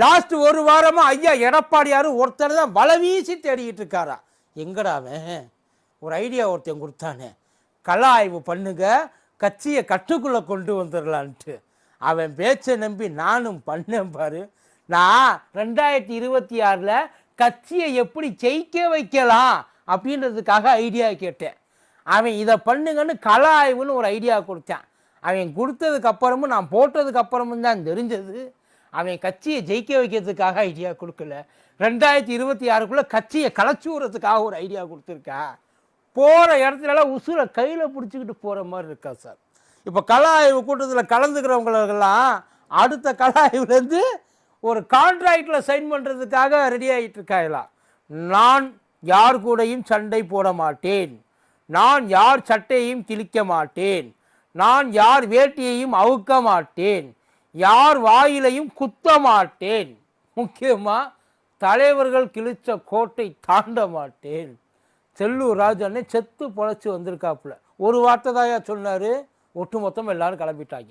Last ஒரு வாரமாக ஐயா எடப்பாடியார் ஒருத்தர் தான் வளவீசி வீசி தேடிக்கிட்டு இருக்காரா. எங்கடா அவன்? ஒரு ஐடியா ஒருத்தன் கொடுத்தானே. கள ஆய்வு பண்ணுங்க கட்சியை கட்டுக்குள்ளே கொண்டு வந்துடலான்ட்டு அவன் பேச்சை நம்பி நானும் பண்ணேன் பாரு. நான் ரெண்டாயிரத்தி இருபத்தி ஆறில் கட்சியை எப்படி ஜெயிக்க வைக்கலாம் அப்படின்றதுக்காக ஐடியா கேட்டேன். அவன் இதை பண்ணுங்கன்னு கள ஆய்வுன்னு ஒரு ஐடியா கொடுத்தான். அவன் கொடுத்ததுக்கப்புறமும் நான் போட்டதுக்கப்புறமும் தான் தெரிஞ்சது. அவன் கட்சியை ஜெயிக்க வைக்கிறதுக்காக ஐடியா கொடுக்கல. ரெண்டாயிரத்தி இருபத்தி ஆறுக்குள்ளே கட்சியை களைச்சி விடுறதுக்காக ஒரு ஐடியா கொடுத்துருக்கா. போகிற இடத்துலலாம் உசுரை கையில் பிடிச்சிக்கிட்டு போகிற மாதிரி இருக்கா சார். இப்போ கள ஆய்வு கூட்டத்தில் கலந்துக்கிறவங்களெல்லாம் அடுத்த கள ஆய்வுலேருந்து ஒரு கான்ட்ராக்டில் சைன் பண்ணுறதுக்காக ரெடி ஆகிட்டு இருக்காங்களா நான் யார் கூடயும் சண்டை போட மாட்டேன். நான் யார் சட்டையையும் கிழிக்க மாட்டேன். நான் யார் வேட்டியையும் அவுக்க மாட்டேன். யார் வாயிலையும் குத்த மாட்டேன் முக்கியமாக தலைவர்கள் கிழிச்ச கோட்டை தாண்ட மாட்டேன் செல்லூர் ராஜு செத்து பொழைச்சி வந்திருக்காப்புல. ஒரு வார்த்தை தாயா சொன்னார்? ஒட்டுமொத்தம் எல்லாரும் கிளம்பிட்டாங்க.